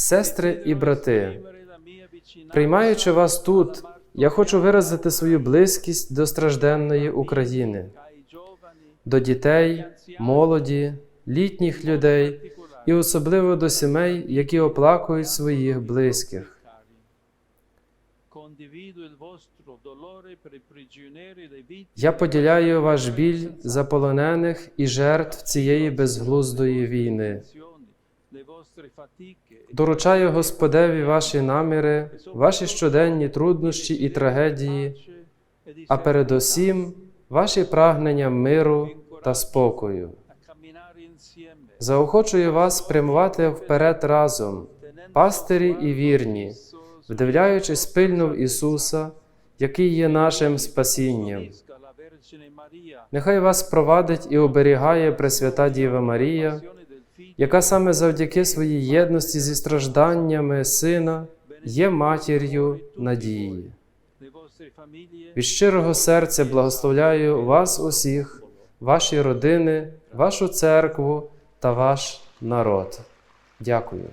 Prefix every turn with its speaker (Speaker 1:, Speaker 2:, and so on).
Speaker 1: Сестри і брати, приймаючи вас тут, я хочу виразити свою близькість до стражденної України, до дітей, молоді, літніх людей і особливо до сімей, які оплакують своїх близьких. Я поділяю ваш біль за полонених і жертв цієї безглуздої війни. Доручаю Господеві ваші наміри, ваші щоденні труднощі і трагедії, а передусім ваші прагнення миру та спокою. Заохочую вас прямувати вперед разом, пастирі і вірні, вдивляючись пильно в Ісуса, який є нашим спасінням. Нехай вас провадить і оберігає Пресвята Діва Марія, яка саме завдяки своїй єдності зі стражданнями Сина є матір'ю надії. Від щирого серця благословляю вас усіх, ваші родини, вашу церкву та ваш народ. Дякую.